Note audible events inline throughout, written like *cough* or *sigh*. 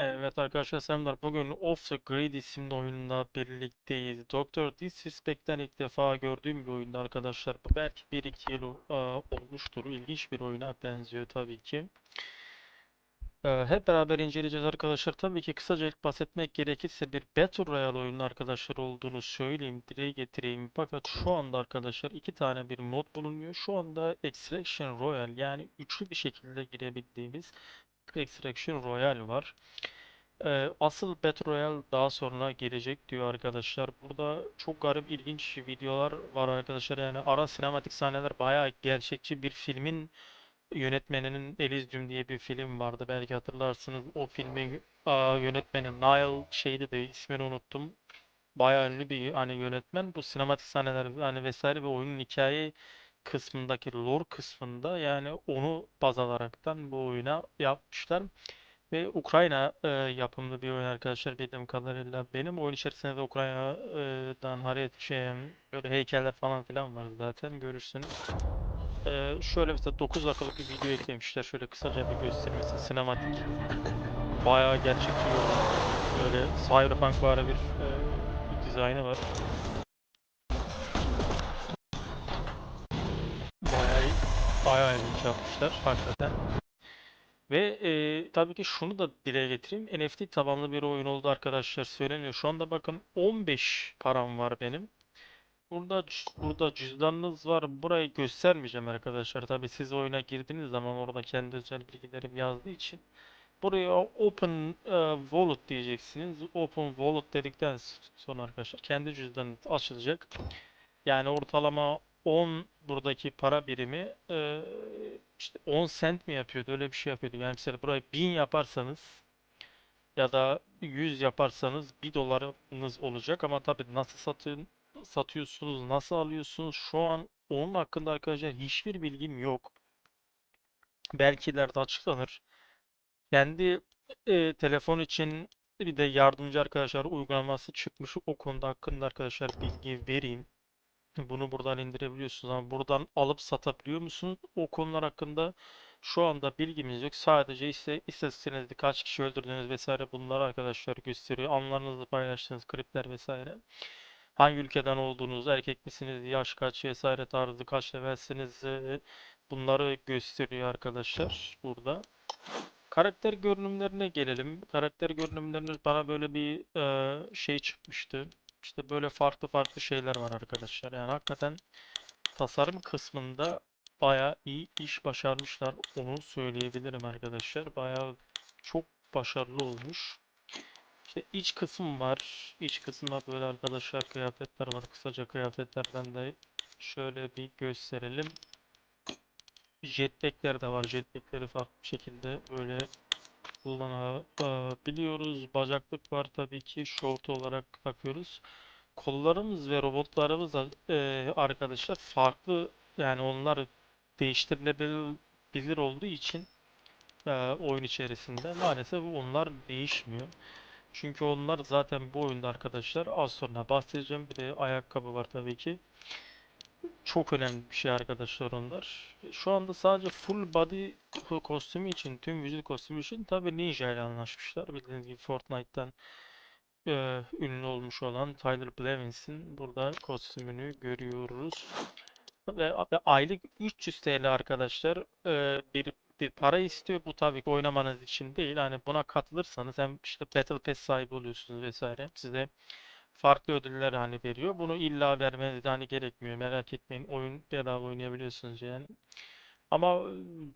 Evet arkadaşlar selamlar. Bugün Off the Grid isimli oyunla birlikteyiz. Doctor Disrespect'ten ilk defa gördüğüm bir oyunda arkadaşlar. Bu belki 1-2 yıl e, olmuştur. İlginç bir oyuna benziyor tabii ki. E, hep beraber inceleyeceğiz arkadaşlar. Tabii ki kısaca ilk bahsetmek gerekirse bir Battle Royale oyunu arkadaşlar olduğunu söyleyeyim, dile getireyim. Fakat şu anda arkadaşlar iki tane bir mod bulunuyor. Şu anda Extraction Royale yani üçlü bir şekilde girebildiğimiz Extraction Royale var. Ee, asıl Battle Royale daha sonra gelecek diyor arkadaşlar. Burada çok garip ilginç videolar var arkadaşlar. Yani ara sinematik sahneler bayağı gerçekçi bir filmin yönetmeninin Elysium diye bir film vardı. Belki hatırlarsınız. O filmin aa, yönetmeni Nile şeydi de ismini unuttum. Bayağı ünlü bir hani yönetmen. Bu sinematik sahneler hani vesaire ve oyunun hikaye kısmındaki lore kısmında yani onu baz alaraktan bu oyuna yapmışlar. Ve Ukrayna e, yapımlı bir oyun arkadaşlar bildiğim kadarıyla. Benim oyun içerisinde de Ukrayna'dan hareket şey, böyle heykeller falan filan var zaten görürsünüz. E, şöyle mesela 9 dakikalık bir video eklemişler. Şöyle kısaca bir göstereyim sinematik. Bayağı gerçekçi oyun. Böyle cyberpunk bir e, dizaynı var. Bayağı bayağı ilginç yapmışlar hakikaten. Ve e, tabii ki şunu da dile getireyim. NFT tabanlı bir oyun oldu arkadaşlar söyleniyor. Şu anda bakın 15 param var benim. Burada burada cüzdanınız var. Burayı göstermeyeceğim arkadaşlar. Tabii siz oyuna girdiğiniz zaman orada kendi özel bilgilerim yazdığı için buraya Open e, Wallet diyeceksiniz. Open Wallet dedikten sonra arkadaşlar kendi cüzdanınız açılacak. Yani ortalama 10 buradaki para birimi e, işte 10 sent mi yapıyordu öyle bir şey yapıyordu. Yani mesela burayı 1000 yaparsanız ya da 100 yaparsanız 1 dolarınız olacak ama tabii nasıl satın satıyorsunuz, nasıl alıyorsunuz şu an onun hakkında arkadaşlar hiçbir bilgim yok. Belki ileride açıklanır. Kendi e, telefon için bir de yardımcı arkadaşlar uygulaması çıkmış. O konuda hakkında arkadaşlar bilgi vereyim. Bunu buradan indirebiliyorsunuz ama buradan alıp satabiliyor musunuz? O konular hakkında şu anda bilgimiz yok. Sadece ise istatistiğinizde kaç kişi öldürdüğünüz vesaire bunlar arkadaşlar gösteriyor. Anlarınızı paylaştığınız klipler vesaire. Hangi ülkeden olduğunuz, erkek misiniz, yaş kaç vesaire tarzı kaç levelsiniz e, bunları gösteriyor arkadaşlar burada. Karakter görünümlerine gelelim. Karakter görünümlerinde bana böyle bir e, şey çıkmıştı. İşte böyle farklı farklı şeyler var arkadaşlar. Yani hakikaten tasarım kısmında bayağı iyi iş başarmışlar. Onu söyleyebilirim arkadaşlar. Bayağı çok başarılı olmuş. İşte iç kısım var. İç kısımda böyle arkadaşlar kıyafetler var. Kısaca kıyafetlerden de şöyle bir gösterelim. Jetpack'ler de var. Jetpack'leri farklı şekilde böyle kullanabiliyoruz. Bacaklık var tabii ki. Short olarak takıyoruz. Kollarımız ve robotlarımız e, arkadaşlar farklı yani onlar değiştirilebilir olduğu için e, oyun içerisinde maalesef onlar değişmiyor. Çünkü onlar zaten bu oyunda arkadaşlar az sonra bahsedeceğim. Bir de ayakkabı var tabii ki. Çok önemli bir şey arkadaşlar onlar. Şu anda sadece full body kostümü için, tüm vücut kostümü için tabii Ninja ile anlaşmışlar. Bildiğiniz gibi Fortnite'tan e, ünlü olmuş olan Tyler Blevins'in burada kostümünü görüyoruz. Ve, ve aylık 300 TL arkadaşlar e, bir bir para istiyor. Bu tabii ki oynamanız için değil. Hani buna katılırsanız hem işte Battle Pass sahibi oluyorsunuz vesaire. Size farklı ödüller hani veriyor. Bunu illa vermeniz de hani gerekmiyor. Merak etmeyin. Oyun bedava oynayabiliyorsunuz yani. Ama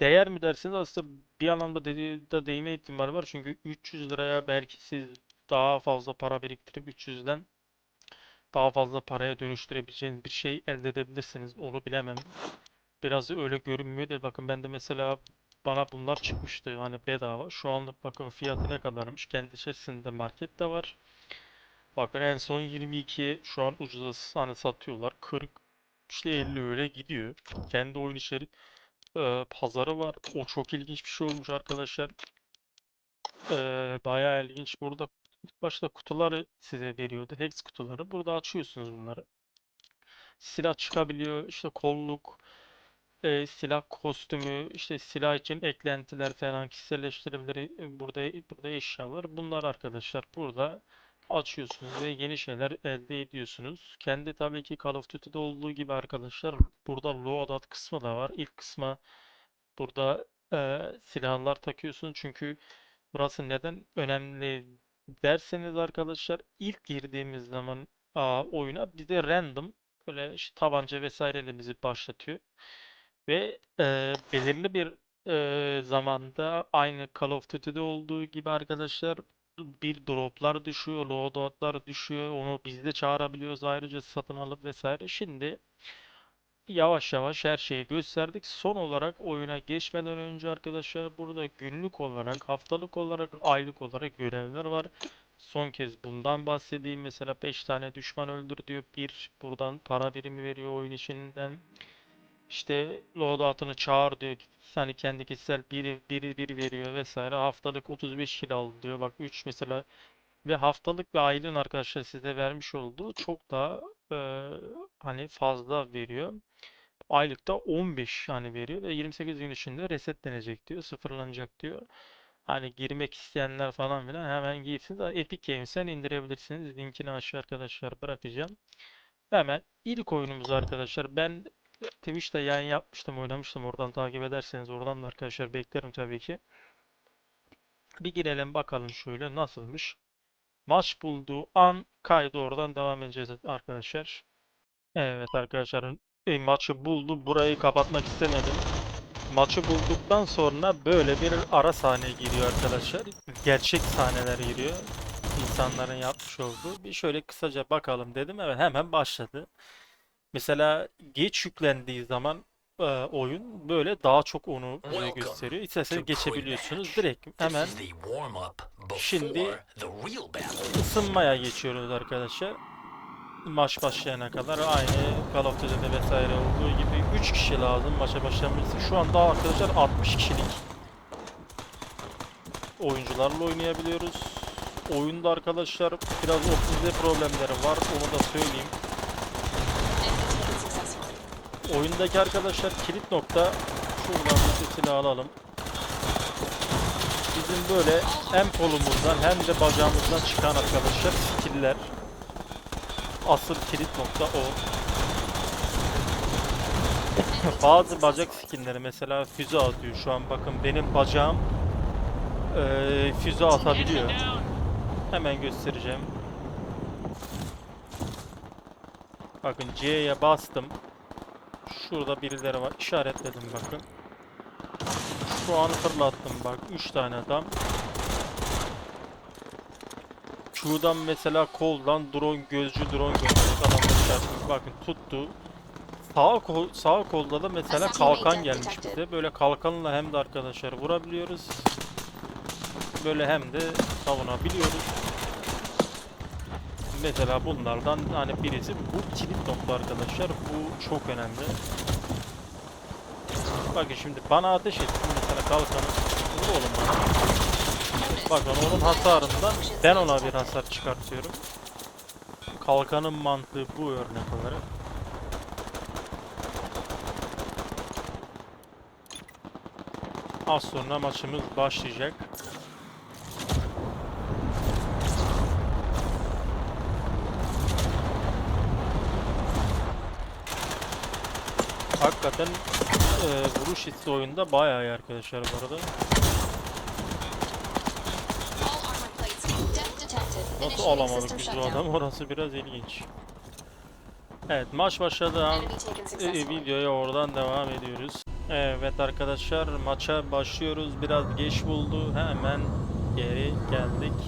değer mi dersiniz aslında bir anlamda de, de değme ihtimali var. Çünkü 300 liraya belki siz daha fazla para biriktirip 300'den daha fazla paraya dönüştürebileceğiniz bir şey elde edebilirsiniz. Onu bilemem. Biraz öyle görünmüyor değil. Bakın ben de mesela bana bunlar çıkmıştı hani bedava. Şu anlık bakın fiyatı ne kadarmış. Kendi içerisinde market de var. Bakın en son 22 şu an ucuza hani satıyorlar. 40 işte 50 öyle gidiyor. Kendi oyun içeri e, pazarı var. O çok ilginç bir şey olmuş arkadaşlar. E, bayağı ilginç. Burada başta kutuları size veriyordu. Hex kutuları. Burada açıyorsunuz bunları. Silah çıkabiliyor. İşte kolluk, e, silah kostümü, işte silah için eklentiler falan, kişiselleştirebilir e, burada burada eşyalar. Bunlar arkadaşlar burada açıyorsunuz ve yeni şeyler elde ediyorsunuz. Kendi tabii ki Call of Duty'de olduğu gibi arkadaşlar burada loadout kısmı da var. İlk kısma burada e, silahlar takıyorsunuz çünkü burası neden önemli derseniz arkadaşlar ilk girdiğimiz zaman aa, oyuna bize random böyle işte tabanca vesaireyle bizi başlatıyor. Ve e, belirli bir e, zamanda aynı Call of Duty'de olduğu gibi arkadaşlar bir droplar düşüyor, loadoutlar düşüyor. Onu biz de çağırabiliyoruz ayrıca satın alıp vesaire. Şimdi yavaş yavaş her şeyi gösterdik. Son olarak oyuna geçmeden önce arkadaşlar burada günlük olarak, haftalık olarak, aylık olarak görevler var. Son kez bundan bahsedeyim. Mesela 5 tane düşman öldür diyor. Bir buradan para birimi veriyor oyun içinden. İşte loadout'ını çağır diyor. Hani kendi kişisel biri biri biri veriyor vesaire. Haftalık 35 kilo al diyor. Bak 3 mesela ve haftalık ve aylığın arkadaşlar size vermiş olduğu çok daha e, hani fazla veriyor. Aylıkta 15 hani veriyor ve 28 gün içinde resetlenecek diyor. Sıfırlanacak diyor. Hani girmek isteyenler falan filan hemen girsiniz. Epic Games'ten indirebilirsiniz. Linkini aşağı arkadaşlar bırakacağım. Hemen ilk oyunumuz arkadaşlar. Ben Twitch'te yayın yapmıştım, oynamıştım. Oradan takip ederseniz oradan da arkadaşlar beklerim tabii ki. Bir girelim bakalım şöyle nasılmış. Maç bulduğu an kaydı oradan devam edeceğiz arkadaşlar. Evet arkadaşlar e, maçı buldu. Burayı kapatmak istemedim. Maçı bulduktan sonra böyle bir ara sahne giriyor arkadaşlar. Gerçek sahneler giriyor. İnsanların yapmış olduğu. Bir şöyle kısaca bakalım dedim. Evet hemen başladı. Mesela geç yüklendiği zaman e, oyun böyle daha çok onu bize gösteriyor. İsterseniz geçebiliyorsunuz. Direkt hemen Şimdi ısınmaya geçiyoruz arkadaşlar. Maç başlayana kadar aynı Call of Duty'de vesaire olduğu gibi 3 kişi lazım maça başlaması. Şu anda arkadaşlar 60 kişilik oyuncularla oynayabiliyoruz. Oyunda arkadaşlar biraz optimize problemleri var. Onu da söyleyeyim. Oyundaki arkadaşlar kilit nokta şuradan silah alalım. Bizim böyle hem kolumuzdan hem de bacağımızdan çıkan arkadaşlar skill'ler. Asıl kilit nokta o. Bazı bacak skinleri mesela füze atıyor. Şu an bakın benim bacağım eee füze atabiliyor. Hemen göstereceğim. Bakın C'ye bastım. Şurada birileri var. İşaretledim bakın. Şu an fırlattım bak. 3 tane adam. Q'dan mesela koldan drone gözcü drone gönderdik adamları çarpmış. Bakın tuttu. Sağ kol, sağ kolda da mesela kalkan gelmiş bize. Böyle kalkanla hem de arkadaşlar vurabiliyoruz. Böyle hem de savunabiliyoruz. Mesela bunlardan hani birisi bu kilit nokta arkadaşlar. Bu çok önemli. Bakın şimdi bana ateş etti. Mesela kalkanı vur oğlum bana. Bakın onun hasarından ben ona bir hasar çıkartıyorum. Kalkanın mantığı bu örnek olarak. Az sonra maçımız başlayacak. Hakikaten e, vuruş hissi oyunda bayağı iyi arkadaşlar bu arada. Nasıl alamadık biz bu adamı *laughs* orası biraz ilginç. Evet maç başladığı an e, videoya oradan devam ediyoruz. Evet arkadaşlar maça başlıyoruz. Biraz geç buldu. Hemen geri geldik.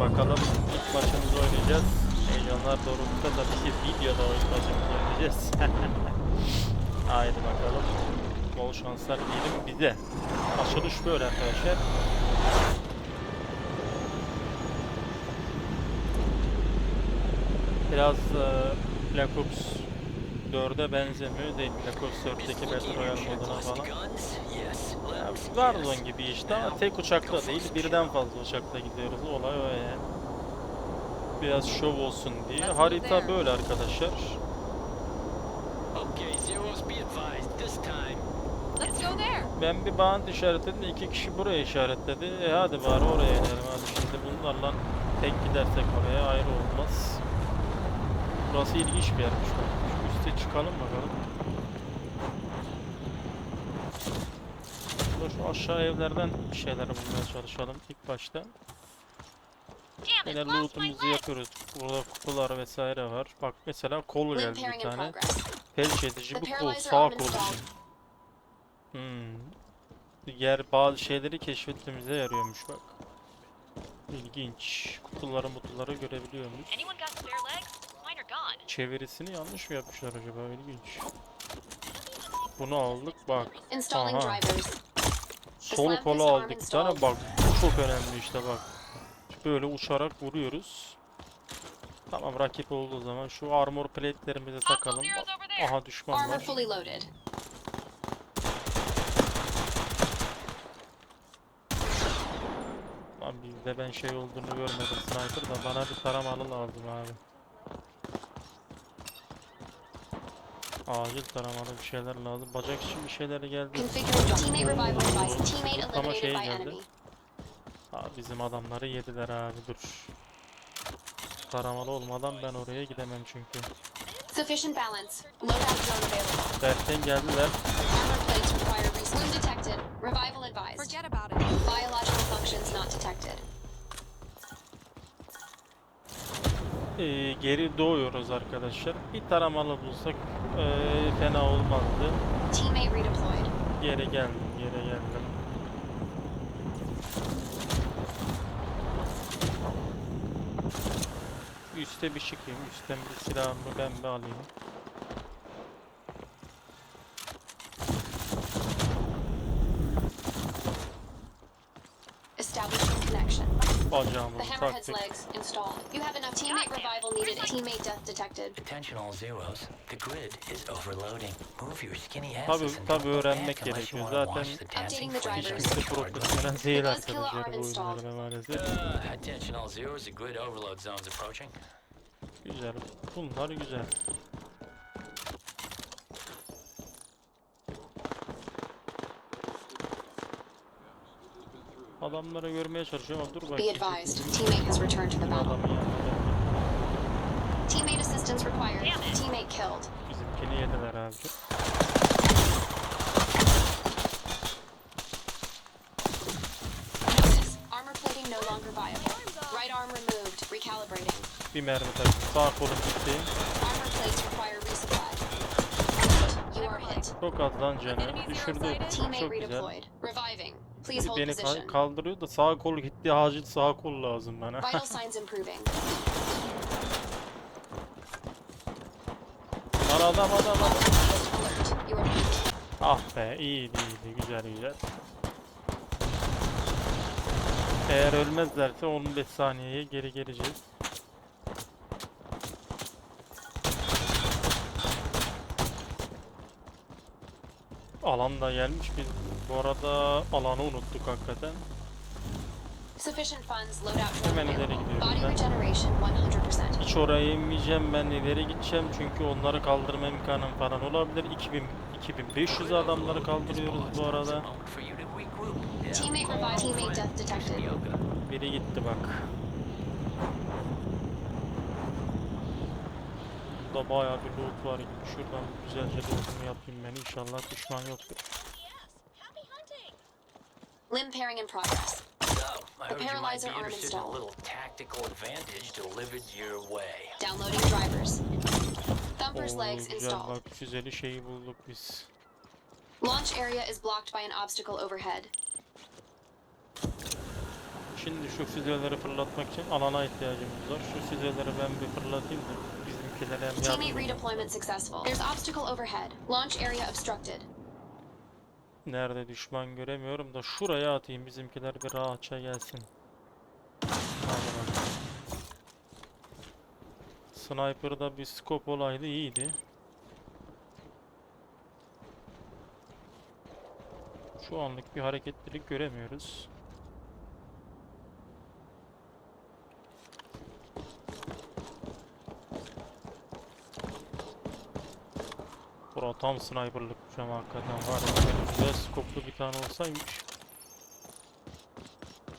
Bakalım ilk maçımızı oynayacağız. Heyecanlar dorukta tabii ki videoda oynayacağız. *laughs* Haydi bakalım. Bol şanslar diyelim bize. Açılış böyle arkadaşlar. Biraz e, Black Ops 4'e benzemiyor değil Black Ops 4'teki Battle Royale moduna falan. Ya, Warzone gibi işte ama tek uçakla değil birden fazla uçakla gidiyoruz. Olay o yani. Biraz şov olsun diye. Harita böyle arkadaşlar. Okay, Zeros, be advised. This time, Let's go there. Ben bir band işaretledim. iki kişi buraya işaretledi. E hadi bari oraya inelim hadi. Şimdi bunlarla tek gidersek oraya ayrı olmaz. Burası ilginç bir yermiş bak. Şu üste çıkalım bakalım. Dur şu aşağı evlerden bir şeyler bulmaya çalışalım ilk başta. Yine lootumuzu yapıyoruz. Burada kutular vesaire var. Bak mesela kol Limb geldi bir tane. Felç edici bir kol. Sağ kol için. Hmm. Yer bazı şeyleri keşfetmemize yarıyormuş bak. İlginç. Kutuları mutuları görebiliyormuş. Çevirisini yanlış mı yapmışlar acaba? İlginç. Bunu aldık bak. Aha. Sol arm aldık tane bak. Bu çok önemli işte bak. Böyle uçarak vuruyoruz. Tamam rakip olduğu zaman şu armor plate'lerimizi takalım. There. Aha düşman Armor var. fully loaded. Lan bizde ben şey olduğunu görmedim sniper da bana bir taramalı lazım abi. Acil taramalı bir şeyler lazım. Bacak için bir şeyler geldi. Configuring teammate revival device. Teammate Loot ama şey eliminated by geldi. enemy. Aa, bizim adamları yediler abi dur. Taramalı olmadan ben oraya gidemem çünkü. Sufficient balance. Loadout drone available. Derken geldiler. Armor plates require res- Wound detected. Revival advised. Forget about it. Biological functions not detected. Ee, geri doğuyoruz arkadaşlar. Bir taramalı bulsak ee, fena olmazdı. Teammate redeployed. Geri geldim, geri geldim. Üste bir çıkayım, üstten bir silahımı ben bir alayım. Establishing connection. Bacağımızı The hammerhead's taktık. legs installed. You have enough teammate revival needed. Teammate death detected. Attention all Zeros. The grid is overloading. Move your skinny asses Tabii and tabii don't look öğrenmek back unless you gerekiyor. wanna Zaten watch the dancing Updating the flames drivers. of Bizde the hard profesyonel road. değil The Buzzkiller arkadaşlar arm bu installed. oyunlarda maalesef. Uh, attention all Zeros. The grid overload zone's approaching. Güzel. Bunlar güzel. Adamları görmeye çalışıyorum ama dur Be bakayım. advised. Teammate has returned to the battle. Teammate assistance required. Teammate killed. Bizimkini yediler abi. Armor plating no longer viable. Right arm removed. Recalibrating. Bir mermi taktım. Sağ kolum gitti. Çok az lan canı. Düşürdü. Çok güzel. Beni ka- kaldırıyor da sağ kol gitti. Acil sağ kol lazım bana. *laughs* Lan adam adam adam. Ah be iyiydi iyiydi güzel güzel. Eğer ölmezlerse 15 saniyeye geri geleceğiz. Alan da gelmiş biz bu arada alanı unuttuk hakikaten. Sufficient funds. Loadout drone Hemen ileri gidiyorum Body ben. regeneration 100%. Hiç oraya inmeyeceğim ben ileri gideceğim çünkü onları kaldırma imkanım falan olabilir. 2000 2500 adamları kaldırıyoruz bu arada. Teammate Teammate death detected. Biri gitti bak. Burada bayağı bir loot var gibi. Şuradan güzelce lootumu yapayım ben. İnşallah düşman yoktur. Limb pairing in progress. So, I heard you might paralyzer be interested in a little tactical advantage delivered your way. Downloading drivers. Thumper's legs installed. bak füzeli şeyi bulduk biz. Launch area is blocked by an obstacle overhead. Şimdi şu füzeleri fırlatmak için alana ihtiyacımız var. Şu füzeleri ben bir fırlatayım da bizimkilere hem Teammate redeployment successful. There's obstacle overhead. Launch area obstructed. Nerede düşman göremiyorum da şuraya atayım bizimkiler bir rahatça gelsin. Sniper'da bir scope olaydı iyiydi. Şu anlık bir hareketlilik göremiyoruz. Bro tam sniperlık ama hakikaten var ya. Güzel skoplu bir tane olsaymış.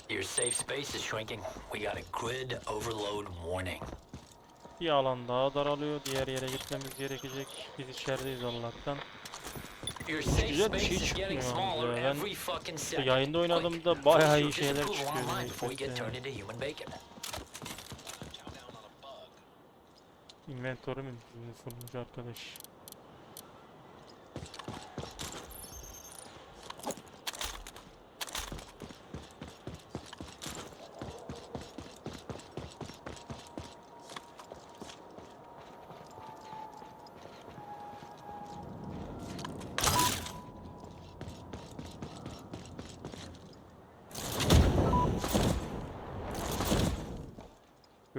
Your safe space is shrinking. We got a grid overload warning. Bir alan daha daralıyor. Diğer yere gitmemiz gerekecek. Biz içerideyiz Allah'tan. Güzel bir şey is getting çıkmıyor ya. Ben işte yayında oynadığımda bayağı iyi şeyler çıkıyordu. online before we get neyse. turned into human bacon. Inventory mi fullmuş arkadaş?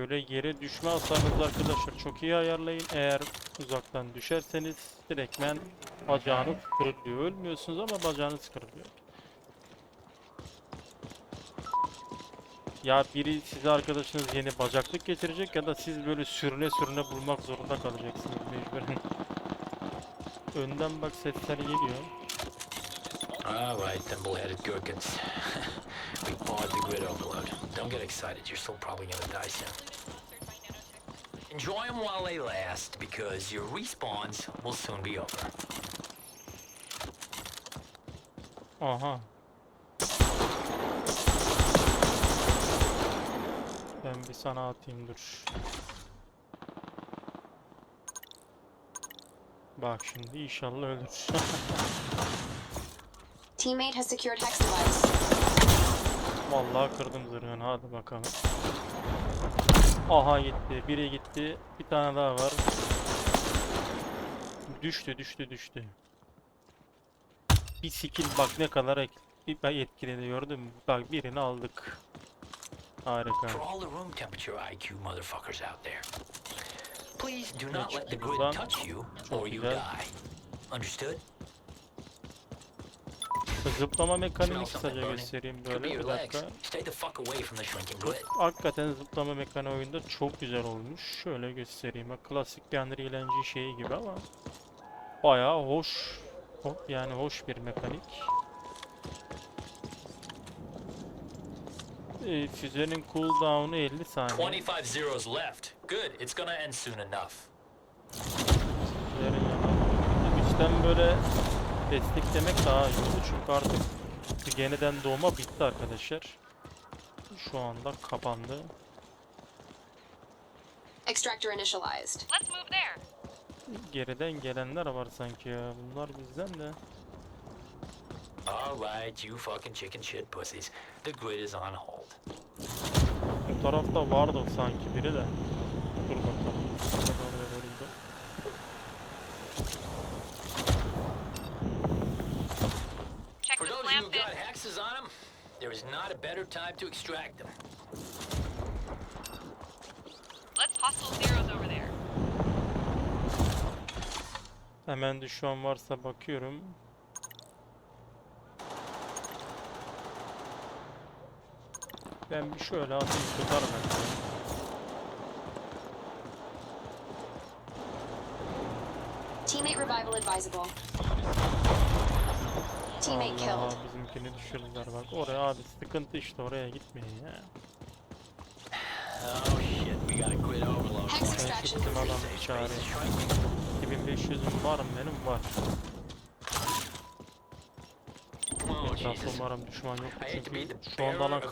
Böyle yere düşme hasarınızı arkadaşlar çok iyi ayarlayın. Eğer uzaktan düşerseniz direktmen bacağınız kırılıyor. Ölmüyorsunuz ama bacağınız kırılıyor. Ya biri size arkadaşınız yeni bacaklık getirecek ya da siz böyle sürüne sürüne bulmak zorunda kalacaksınız mecburen. *laughs* Önden bak sesler geliyor. All right, thimble-headed gherkins. *laughs* we paused the grid overload. Don't get excited. You're still probably gonna die soon. Enjoy them while they last, because your respawns will soon be over. Aha. Ben bir sana atayım dur. Bak şimdi inşallah ölür. *laughs* Teammate has secured hex device. Vallahi kırdım zırhını hadi bakalım. Aha gitti. Biri gitti. Bir tane daha var. Düştü düştü düştü. Bir skill bak ne kadar etkiledi gördün mü? Bak birini aldık. Harika. For all the room temperature IQ motherfuckers out there, please do not let the grid touch you or you die. Understood? Zıplama mekaniğini kısaca göstereyim böyle bir dakika. Hakikaten zıplama mekaniği oyunda çok güzel olmuş. Şöyle göstereyim. Klasik bir Unreal Engine şeyi gibi ama bayağı hoş. ho- Yani hoş bir mekanik. Ee, füzenin cooldown'u 50 saniye. 25 zeros left. Good, it's gonna end soon enough. Güçten böyle desteklemek daha iyi oldu çünkü artık yeniden doğma bitti arkadaşlar. Şu anda kapandı. Extractor initialized. Let's move there. Geriden gelenler var sanki ya. Bunlar bizden de. All right, you fucking chicken shit pussies. The grid is on hold. Bu tarafta vardı sanki biri de. Dur bakalım. Who lamp got hexes on them, there is not a better time to extract them. Let's hustle zeros over there. Hemen de şu an varsa bakıyorum. Ben bir şöyle atayım tutar bence. Teammate revival advisable. Teammate Allah killed. bizimkini düşürdüler bak. Oraya abi sıkıntı işte oraya gitmeyin ya. Oh shit, we got a grid overload. Hex Ben extraction gittim complete. adam Safe space is çağırayım. shrinking. 2500'üm var mı benim var. Oh Etrafta umarım düşman yok. Çünkü şu anda alan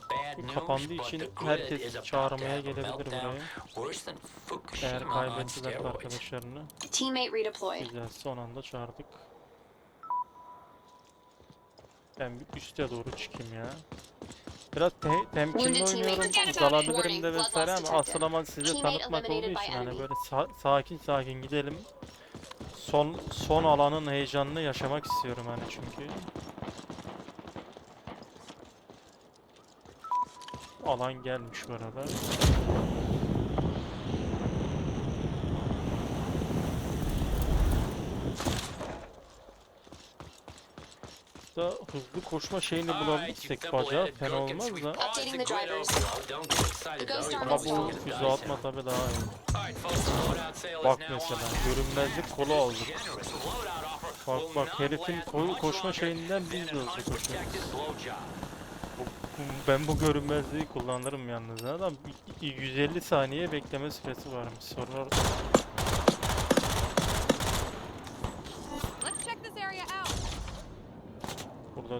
kapandığı için herkes çağırmaya gelebilir buraya. Eğer kaybettiler arkadaşlarını. Güzel son anda çağırdık. Ben bir üste doğru çıkayım ya. Biraz te temkinli oynuyorum, Warning, de vesaire ama asıl aman size tanıtmak olduğu için hani böyle sa- sakin sakin gidelim. Son son alanın heyecanını yaşamak istiyorum hani çünkü. Alan gelmiş bu arada. Da hızlı koşma şeyini bulabilirsek bacağı fena olmaz da. Ama bu füze atma tabi daha iyi. Bak mesela görünmezlik kolu aldık. Bak bak herifin ko- koşma şeyinden biz de hızlı koşuyoruz. Ben bu görünmezliği kullanırım yalnız. Adam y- 150 saniye bekleme süresi varmış. Sorun orada. Let's check this area out. Burada düşman. Notice. Alert, you are bleeding. Aa, bak, Biological önümde. functions not detected. Bu çok kötü Heads oldu. up, you animals. The grid's starting to overload. Not even Noah's Ark can save you now. 3 kişiler Sufficient ya. balance. Aha biri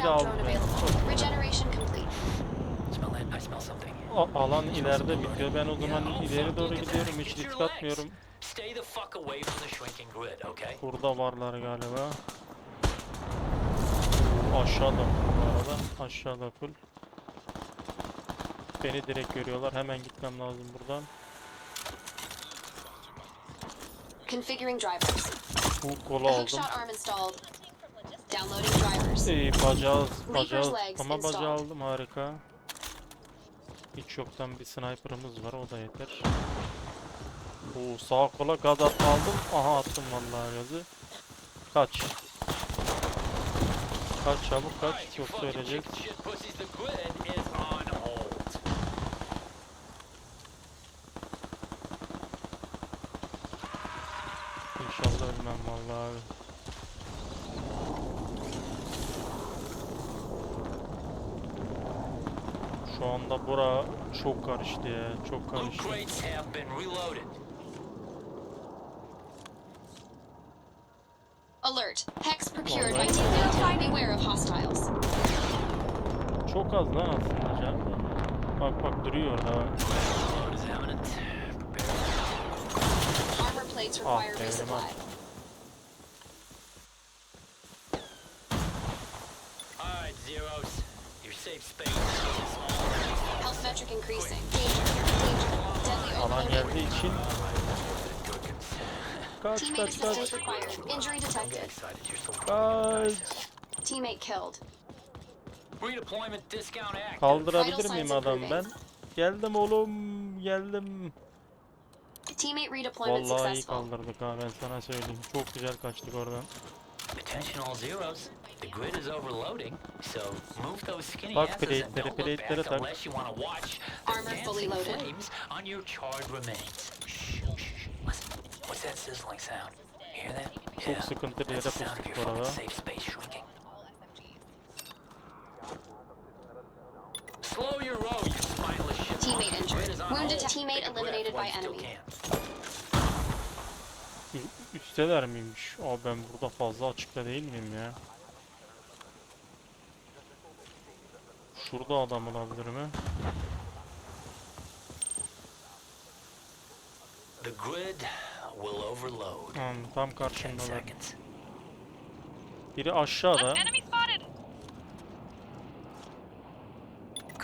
Loadout aldı drone beni. available. Regeneration complete. Smell that? I smell something. A- alan ileride bitiyor. Ben o zaman ileri doğru gidiyorum. Hiç risk atmıyorum. Stay the fuck away from the shrinking grid, okay? Burada varlar galiba. Aşağıda bu arada. Aşağıda full. Beni direkt görüyorlar. Hemen gitmem lazım buradan. Configuring drivers. Bu kolu aldım. Hookshot arm installed. Downloading drivers. Bacağı, bacağı, ama bacağı aldım harika. Hiç yoktan bir sniper'ımız var o da yeter. Oo, sağa kola gaz atma aldım. Aha attım vallahi gazı. Kaç. Kaç çabuk kaç yoksa hold. İnşallah ölmem vallahi abi. Şu anda bura çok karıştı ya. Çok karıştı. crates have been reloaded. Alert. Hex procured Vallahi- by team Beware of hostiles. Çok az lan aslında canım. Bak bak duruyor orada. bak. Load is imminent. Prepare. Armor plates Ah, require damn, resupply. Alright, Zeros. Your safe space. Health metric increasing. Danger. Danger. Deadly Alan geldiği için kaç Teammate kaç kaç required. Injury detected. excited, you're kaç. Teammate killed. Redeployment discount active. Kaldırabilir miyim signs adam ben? Geldim oğlum geldim. Teammate redeployment Vallahi iyi successful. kaldırdık ha ben sana söyleyeyim. Çok güzel kaçtık oradan. Attention all zeros. The grid is overloading, so move those skinny Bak asses and plate'leri, don't look plate'leri back tak. unless you want to watch the Armor fully dancing loaded. flames on your charred remains. Shh, shh, shh. Listen, what's that sizzling sound? Hear that? Çok sıkıntı bir yere That's the sound of pustuk your safe space shrinking. Slow your roll, you spineless. Teammate injured. Wounded teammate eliminated by enemy. Üsteler miymiş? Aa ben burada fazla açıkta değil miyim ya? Şurada adam olabilir mi? The grid will overload. Tam 10 karşımdalar. seconds. Biri aşağıda.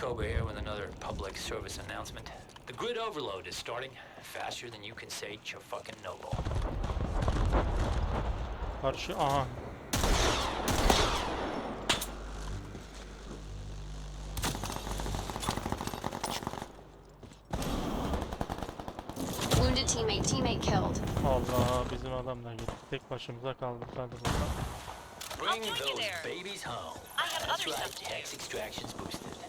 Cobra here with another public service announcement. The grid overload is starting faster than you can say your fucking noble. Karşı aha. Wounded teammate. Teammate killed. Allah bizim adam da gitti. Tek başımıza kaldık hadi bakalım. Bring those babies home. I have That's right, stuff to do. Hex extraction's boosted.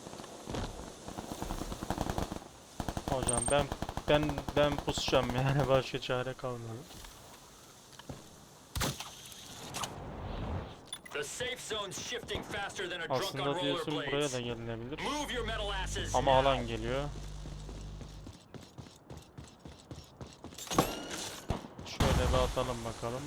Hocam ben ben ben pusacağım yani *laughs* başka çare kalmadı. Aslında diyorsun buraya da gelinebilir. Ama alan geliyor. Şöyle bir atalım bakalım.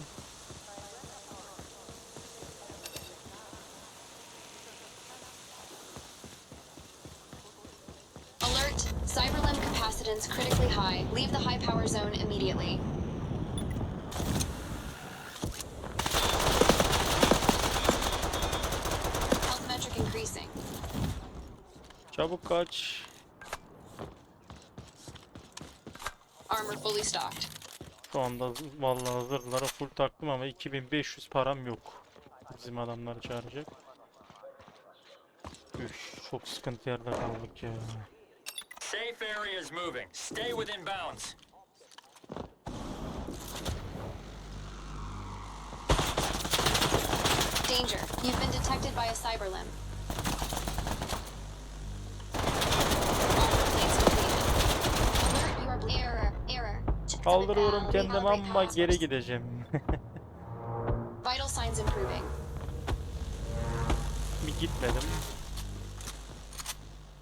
Capacitance critically high. Leave the high power zone immediately. Health metric increasing. Çabuk kaç. Armor fully stocked. Şu anda vallahi zırhlara full taktım ama 2500 param yok. Bizim adamları çağıracak. Üf, çok sıkıntı yerde kaldık ya. Safe area is moving. Stay within bounds. Danger. You've been detected by a. Error. Ch- Kaldırıyorum kendimi ama geri gideceğim. Vital signs improving. *laughs* Bir gitmedim.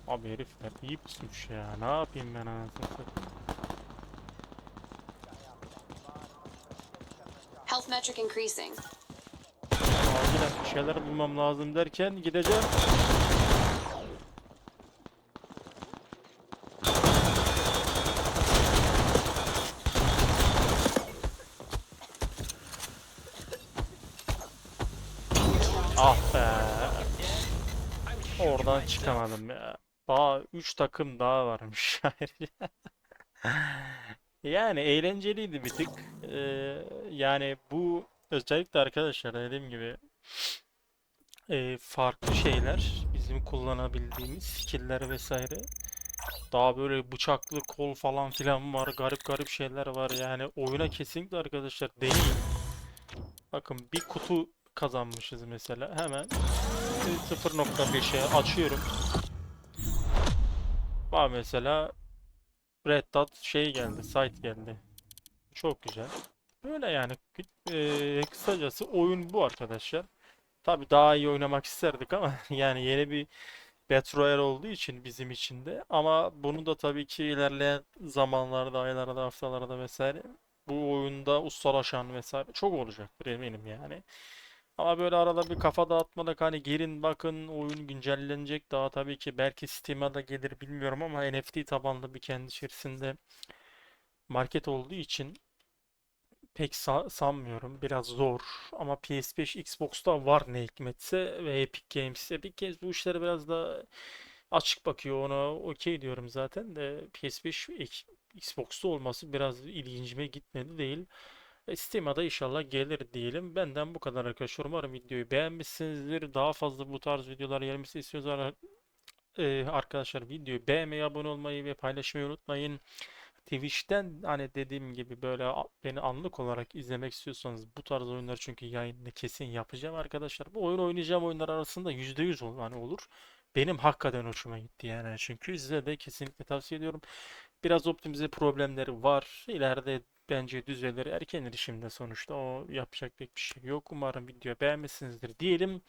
Abi herifler iyi pusmuş ya. Ne yapayım ben anasını satayım. Health metric increasing. Acilen bir şeyler bulmam lazım derken gideceğim. Ah be. Oradan çıkamadım ya. Daha 3 takım daha varmış. *laughs* Yani eğlenceliydi bir tık. Ee, yani bu özellikle arkadaşlar dediğim gibi e, farklı şeyler bizim kullanabildiğimiz skill'ler vesaire. Daha böyle bıçaklı kol falan filan var. Garip garip şeyler var. Yani oyuna kesinlikle arkadaşlar deneyin. Bakın bir kutu kazanmışız mesela. Hemen 0.5'e açıyorum. Bak mesela Red Dot şey geldi, site geldi. Çok güzel. Böyle yani eee, kısacası oyun bu arkadaşlar. Tabii daha iyi oynamak isterdik ama *laughs* yani yeni bir Battle Royale olduğu için bizim için de ama bunu da tabii ki ilerleyen zamanlarda, aylarda, haftalarda vesaire bu oyunda ustalaşan vesaire çok olacaktır eminim yani. Ama böyle arada bir kafa dağıtmalık hani girin bakın oyun güncellenecek daha tabii ki belki Steam'a da gelir bilmiyorum ama NFT tabanlı bir kendi içerisinde market olduğu için pek sa- sanmıyorum. Biraz zor ama PS5 Xbox'ta var ne hikmetse ve Epic Games. Epic Games bu işlere biraz da açık bakıyor ona okey diyorum zaten de PS5 ek- Xbox'ta olması biraz ilgincime gitmedi değil. Steam'a inşallah gelir diyelim. Benden bu kadar arkadaşlar. Umarım videoyu beğenmişsinizdir. Daha fazla bu tarz videolar gelmesi istiyorsanız e, arkadaşlar videoyu beğenmeyi, abone olmayı ve paylaşmayı unutmayın. Twitch'ten hani dediğim gibi böyle beni anlık olarak izlemek istiyorsanız bu tarz oyunlar çünkü yayını kesin yapacağım arkadaşlar. Bu oyun oynayacağım oyunlar arasında %100 ol, hani olur. Benim hakikaten hoşuma gitti yani. Çünkü size de kesinlikle tavsiye ediyorum. Biraz optimize problemleri var. İleride Bence düzelir erkenir şimdi sonuçta. O yapacak pek bir şey yok. Umarım video beğenmişsinizdir diyelim.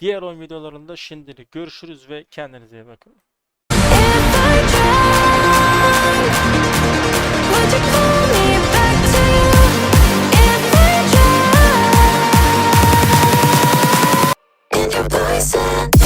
Diğer oyun videolarında şimdilik görüşürüz ve kendinize iyi bakın. Into poison